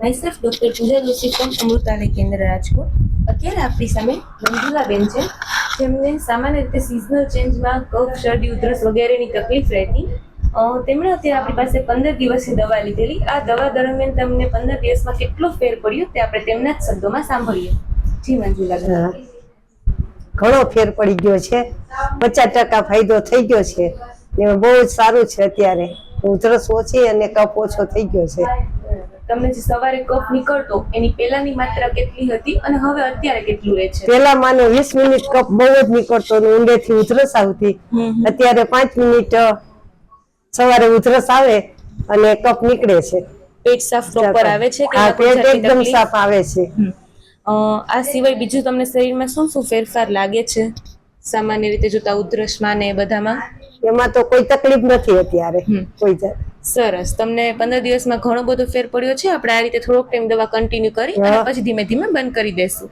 Myself doctor Pooja Joshi from Amrutalay Kendra Rajkot અત્યારે આપણી સામે મંજુલાબેન છે જેમને સામાન્ય રીતે સિઝનલ ચેન્જમાં કફ શરદી, ઉધરસ વગેરેની તકલીફ રહેતી તેમણે અત્યારે આપણી પાસે પંદર દિવસની દવા લીધેલી. આ દવા દરમિયાન તમને પંદર દિવસમાં કેટલો ફેર પડ્યો તે આપણે તેમના જ શબ્દોમાં સાંભળીએ. જી, મંજુલાબેન. ઘણો ફેર પડી ગયો છે. પચાસ ટકા ફાયદો થઈ ગયો છે. બહુ જ સારું છે અત્યારે. ઉધરસ ઓછી અને કફ ઓછો થઈ ગયો છે. તમને જે સવારે કફ નીકળતો એની પહેલાની માત્રા કેટલી હતી અને હવે અત્યારે કેટલું રહે છે? પહેલા માનો વીસ મિનિટ કફ બહુ જ નીકળતો ને ઊંડેથી ઉધરસ આવતી. અત્યારે પાંચ મિનિટ સવારે ઉધરસ આવે અને કફ નીકળે છે. પેટ સાફ પ્રોપર આવે છે કે પેટ એકદમ સાફ આવે છે. આ સિવાય બીજું તમને શરીરમાં શું શું ફેરફાર લાગે છે? સામાન્ય રીતે જોતા ઉધરસમાં ને બધામાં? એમાં તો કોઈ તકલીફ નથી અત્યારે કોઈ જાત સરસ. તમને પંદર દિવસમાં ઘણો બધો ફેર પડ્યો છે. આપણે આ રીતે થોડોક ટાઈમ દવા કન્ટિન્યુ કરી અને પછી ધીમે ધીમે બંધ કરી દેશું.